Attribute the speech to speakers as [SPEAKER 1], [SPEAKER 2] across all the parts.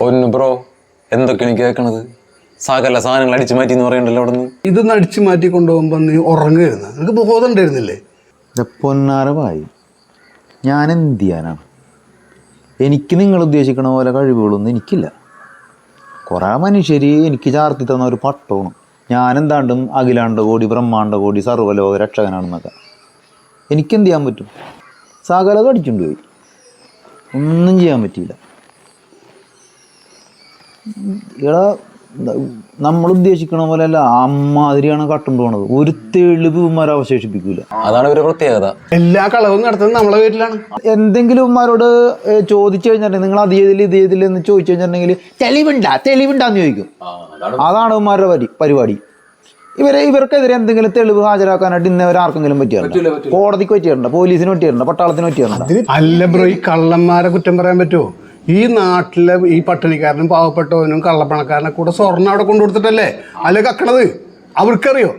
[SPEAKER 1] പൊന്നു ബ്രോ എന്തൊക്കെയാണ് എനിക്ക് കേൾക്കണത്? സകല സാധനങ്ങൾ അടിച്ചു മാറ്റി എന്ന് പറയണ്ടല്ലോ അവിടെ നിന്ന്
[SPEAKER 2] ഇതൊന്ന് അടിച്ചു മാറ്റി കൊണ്ടുപോകുമ്പോൾ നീ ഉറങ്ങുകയായിരുന്നു നിനക്ക് ബോധം ഉണ്ടായിരുന്നില്ലേ?
[SPEAKER 3] പൊന്നാരമായി ഞാൻ എന്ത് ചെയ്യാനാണ് എനിക്ക് നിങ്ങൾ ഉദ്ദേശിക്കണ പോലെ കഴിവുകളൊന്നും എനിക്കില്ല. കുറേ മനുഷ്യർ എനിക്ക് ചാർത്തി തന്ന ഒരു പട്ടമാണ്. ഞാൻ എന്താണ്ടും അഖിലാണ്ട കോടി ബ്രഹ്മാണ്ട കോടി സർവലോക രക്ഷകനാണെന്നൊക്കെ. എനിക്കെന്ത് ചെയ്യാൻ പറ്റും? സകലത അടിച്ചുകൊണ്ട് പോയി. ഒന്നും ചെയ്യാൻ പറ്റിയില്ല. എടാ നമ്മൾ ഉദ്ദേശിക്കണ പോലെ അല്ല അമ്മാതിരിയാണ് കട്ടുകൊണ്ട് പോണത്. ഒരു തെളിവ് ഉമ്മാരെ അവശേഷിപ്പിക്കൂല.
[SPEAKER 1] അതാണ് ഒരു പ്രത്യേകത.
[SPEAKER 2] എല്ലാ കളവും നടത്തുന്നത് നമ്മളെ വീട്ടിലാണ്.
[SPEAKER 3] എന്തെങ്കിലും ഉമ്മാരോട് ചോദിച്ചു കഴിഞ്ഞിട്ടുണ്ടെങ്കിൽ നിങ്ങൾ അത് ചെയ്തില്ല ഇത് ചെയ്തില്ല എന്ന് ചോദിച്ചു കഴിഞ്ഞിട്ടുണ്ടെങ്കിൽ തെളിവുണ്ടാ തെളിവുണ്ടാന്ന് ചോദിക്കും. അതാണ് ഉമ്മാരുടെ പരി പരിപാടി. ഇവരെ ഇവർക്കെതിരെ എന്തെങ്കിലും തെളിവ് ഹാജരാക്കാനായിട്ട് ഇന്നവർ ആർക്കെങ്കിലും പറ്റിയാറുണ്ട് കോടതിക്ക് പറ്റിയാറുണ്ട് പോലീസിന് പറ്റിയാറുണ്ട് പട്ടാളത്തിന് പറ്റിയാറുണ്ട്
[SPEAKER 2] അല്ല ബ്രോ ഈ കള്ളന്മാരെ കുറ്റം പറയാൻ പറ്റുമോ ഈ നാട്ടിലെ ഈ പട്ടിണിക്കാരനും പാവപ്പെട്ടവനും കള്ളപ്പണക്കാരനെ കൂടെ സ്വർണം അവിടെ കൊണ്ടുകൊടുത്തിട്ടല്ലേ? അല്ലെ കക്കണത്? അവർക്കറിയോ?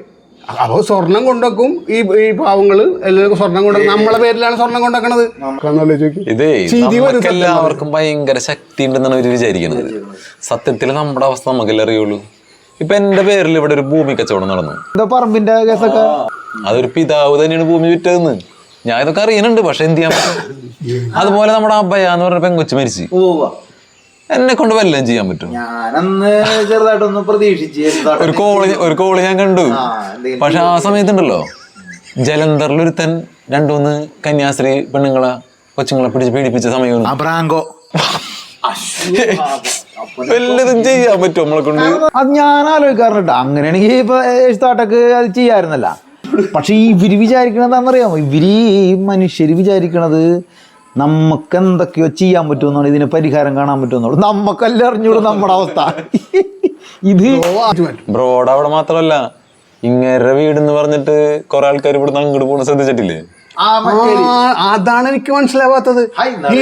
[SPEAKER 2] അപ്പോൾ സ്വർണം കൊണ്ടുവെക്കും ഈ ഈ പാവങ്ങൾ എല്ലാവർക്കും സ്വർണം കൊണ്ടുവെക്കും നമ്മളെ പേരിലാണ് സ്വർണം കൊണ്ടുവെക്കണത്.
[SPEAKER 1] ഇതേ എല്ലാവർക്കും ഭയങ്കര ശക്തി ഉണ്ടെന്നാണ് അവർ വിചാരിക്കുന്നത്. സത്യത്തിൽ നമ്മുടെ അവസ്ഥ നമുക്കല്ലേ അറിയുള്ളൂ? ഇപ്പൊ എന്റെ പേരിൽ ഇവിടെ ഒരു ഭൂമി കച്ചവടം നടന്നു.
[SPEAKER 3] എന്താ പറമ്പിന്റെ കേസൊക്കെ.
[SPEAKER 1] അതൊരു പിതാവ് തന്നെയാണ് ഭൂമി വിറ്റതെന്ന്. ഞാൻ ഇതൊക്കെ അറിയുന്നുണ്ട് പക്ഷെ എന്ത് ചെയ്യാൻ പറ്റും? അതുപോലെ നമ്മുടെ അബ്ബയ എന്ന് പറഞ്ഞ പെങ്കൊച്ചു മരിച്ചു. എന്നെ കൊണ്ട് വല്ലതും ചെയ്യാൻ പറ്റും
[SPEAKER 3] ഞാനന്ന് ചെറുതായിട്ടൊന്ന് പ്രതീക്ഷിച്ച്
[SPEAKER 1] ഒരു കോൾ ഒരു കോൾ ഞാൻ കണ്ടു. പക്ഷെ ആ സമയത്തുണ്ടല്ലോ ജലന്ധറിൽ ഒരുത്തൻ രണ്ടുമൂന്ന് കന്യാസ്ത്രീ പെണ്ണുങ്ങളെ കൊച്ചുങ്ങളെ പിടിച്ച് പീഡിപ്പിച്ച സമയം
[SPEAKER 3] അബ്രാങ്കോ.
[SPEAKER 1] വല്ലതും ചെയ്യാൻ പറ്റും നമ്മളെ കൊണ്ട്?
[SPEAKER 3] അത് ഞാൻ ആലോചിക്കാറുണ്ട്. അങ്ങനെയാണെങ്കിൽ ഇപ്പൊ എഴുത്താട്ടക്ക് അത് ചെയ്യാറുന്നല്ല പക്ഷെ ഇവർ വിചാരിക്കണത് എന്താണെന്നറിയാമോ? ഇവർ ഈ മനുഷ്യര് വിചാരിക്കണത് നമുക്ക് എന്തൊക്കെയോ ചെയ്യാൻ പറ്റുമെന്നാണ്. ഇതിന് പരിഹാരം കാണാൻ പറ്റുമെന്നുള്ളൂ നമുക്കല്ല അറിഞ്ഞൂടെ നമ്മുടെ അവസ്ഥ. ഇത്
[SPEAKER 1] ബ്രോഡ് അവിടെ മാത്രമല്ല ഇങ്ങേരുടെ വീട് എന്ന് പറഞ്ഞിട്ട് കുറെ ആൾക്കാർ ഇവിടുന്ന് അങ്ങോട്ട് പോകണ ശ്രദ്ധിച്ചിട്ടില്ലേ?
[SPEAKER 2] അതാണ് എനിക്ക് മനസ്സിലാവാത്തത്.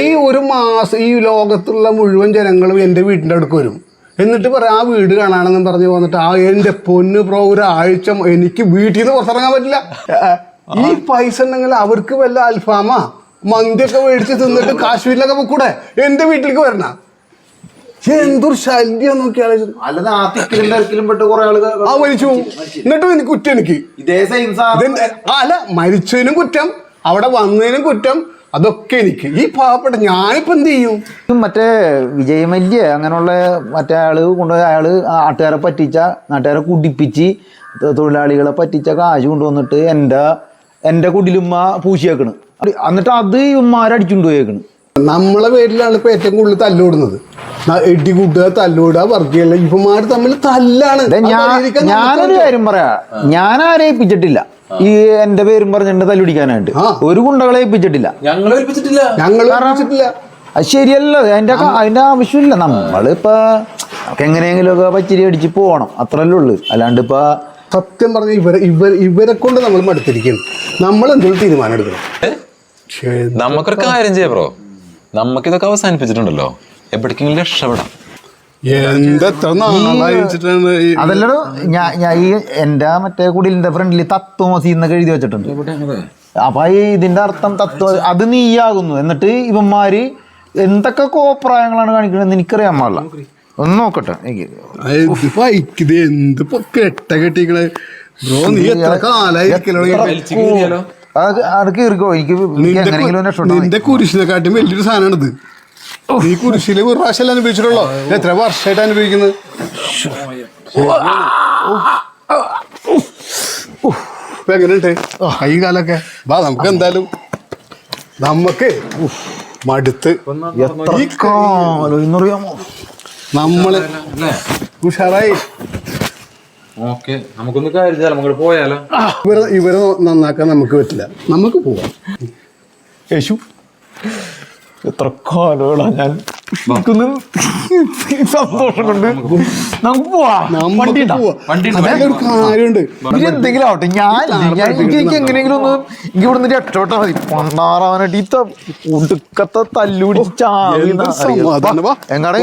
[SPEAKER 2] ഈ ഒരു മാസം ഈ ലോകത്തുള്ള മുഴുവൻ ജനങ്ങളും എന്റെ വീട്ടിന്റെ അടുക്ക് വരും. എന്നിട്ട് പറയാം ആ വീട് കാണാനെന്നും പറഞ്ഞു വന്നിട്ട് ആ എന്റെ പൊന്ന് ബ്രോ ആഴ്ച എനിക്ക് വീട്ടിൽ നിന്ന് പുറത്തിറങ്ങാൻ പറ്റില്ല. ഈ പൈസ ഉണ്ടെങ്കിൽ അവർക്ക് വല്ല അൽഫാമാ? മന്തിയൊക്കെ മേടിച്ച് തിന്നിട്ട് കാശ്മീരിലൊക്കെ പോക്കൂടെ? എന്റെ വീട്ടിലേക്ക് വരണ? എന്തൊരു ശല്യം നോക്കി ആലോചിച്ചു.
[SPEAKER 3] അല്ലാതെ ആ
[SPEAKER 2] മരിച്ചു എന്നിട്ടും എനിക്ക് കുറ്റം എനിക്ക്. അല്ല മരിച്ചതിനും കുറ്റം അവിടെ വന്നതിനും കുറ്റം അതൊക്കെ എനിക്ക്. ഈ പാവപ്പെട്ട ഞാനിപ്പോ എന്ത് ചെയ്യും?
[SPEAKER 3] മറ്റേ വിജയമല്യ അങ്ങനെയുള്ള മറ്റേ ആൾ കൊണ്ടുപോയി അയാൾ നാട്ടുകാരെ പറ്റിച്ച നാട്ടുകാരെ കുടിപ്പിച്ച് തൊഴിലാളികളെ പറ്റിച്ച കാശ് കൊണ്ടുവന്നിട്ട് എന്റെ എന്റെ കുടിലുമ്മ പൂശിയേക്കണ്. എന്നിട്ട് അത് ഉമ്മാരടിച്ചുകൊണ്ട് പോയേക്കണ്.
[SPEAKER 2] നമ്മളെ പേരിലാണ് ഇപ്പൊ ഏറ്റവും കൂടുതൽ തല്ലോടുന്നത് എട്ടി കൂട്ടുക തല്ലോടുക വർഗീയല്ല ഇവന്മാര് തമ്മിൽ തല്ലാണ്.
[SPEAKER 3] ഞാനൊരു കാര്യം പറയാ. ഞാൻ ആരെ ഏൽപ്പിച്ചിട്ടില്ല. ഈ എന്റെ പേരും പറഞ്ഞിട്ട് തല്ലുപിടിക്കാനായിട്ട്. ഒരു ഗുണ്ടകളെ ഏൽപ്പിച്ചിട്ടില്ല.
[SPEAKER 1] ഞങ്ങൾ ഏൽപ്പിച്ചിട്ടില്ല.
[SPEAKER 2] ഞങ്ങൾ
[SPEAKER 3] അത് ശരിയല്ല അതിന്റെ അതിന്റെ ആവശ്യമില്ല. നമ്മളിപ്പോ നമുക്ക് എങ്ങനെയെങ്കിലുമൊക്കെ പച്ചിരി അടിച്ച് പോകണം. അത്രല്ലേ ഉള്ളു. അല്ലാണ്ട് ഇപ്പൊ
[SPEAKER 2] സത്യം പറഞ്ഞ ഇവരെ ഇവർ ഇവരെ കൊണ്ട് നമ്മൾ മടുത്തിരിക്കുന്നു. നമ്മൾ എന്തെങ്കിലും തീരുമാനം എടുക്കണം?
[SPEAKER 1] നമുക്കൊരു കാര്യം ചെയ്യാം ബ്രോ. നമുക്കിതൊക്കെ അവസാനിപ്പിച്ചിട്ടുണ്ടല്ലോ. എവിടേക്കെങ്കിലും രക്ഷപ്പെടാം.
[SPEAKER 3] അതല്ലടോ ഞാൻ ഞാൻ ഈ എന്റെ മറ്റേ കുടിലിന്റെ ഫ്രണ്ടിൽ തത്വമസി എന്നൊക്കെ എഴുതി വെച്ചിട്ടുണ്ട്. അപ്പൊ ഈ ഇതിന്റെ അർത്ഥം തത്വ അത് നീയാകുന്നു. എന്നിട്ട് ഇവന്മാര് എന്തൊക്കെ കോപ്രായങ്ങളാണ് കാണിക്കുന്നത് എനിക്കറിയാൻ പാടില്ല. ഒന്ന് നോക്കട്ടെ എനിക്ക്
[SPEAKER 2] എന്ത് കെട്ട ബ്രോ നീ എത്ര
[SPEAKER 3] എനിക്ക് എങ്ങനെയെങ്കിലും.
[SPEAKER 2] നിന്റെ കുരിശിനെക്കാട്ടും വലിയൊരു സാധനമാണിത് നീ കുരിശിൽ ഒരു പ്രാവശ്യം അനുഭവിച്ചിട്ടുള്ളോ? എത്ര വർഷമായിട്ട് അനുഭവിക്കുന്നത് ഇപ്പൊ എങ്ങനെയുണ്ട്? കൈ കാലൊക്കെ? വാ നമുക്ക് എന്തായാലും നമുക്ക് മടുത്ത് ഈ നമ്മൾ ഉഷാറായി.
[SPEAKER 1] ഓക്കെ നമുക്കൊന്ന് കാര്യം നമുക്ക് പോയാലോ?
[SPEAKER 2] ഇവരെ ഇവരെ നന്നാക്കാൻ നമുക്ക് പറ്റില്ല. നമുക്ക് പോവാം.
[SPEAKER 3] യേശു. എത്ര ഞാൻ. സന്തോഷം കൊണ്ട് നമുക്ക് പോവാ. വണ്ടി
[SPEAKER 2] കാര്യമുണ്ട്.
[SPEAKER 3] എന്തെങ്കിലും ആവട്ടെ. ഞാൻ ഞാൻ എനിക്ക് എങ്ങനെയെങ്കിലും ഒന്ന് എനിക്ക് ഇവിടുന്ന് രക്ഷപ്പെട്ടാ മതി. പണ്ടാറാവാനായിട്ട് ഈ ഒടുക്കത്തെ തല്ലുപിടിച്ച് ചാവി എങ്ങാടെ.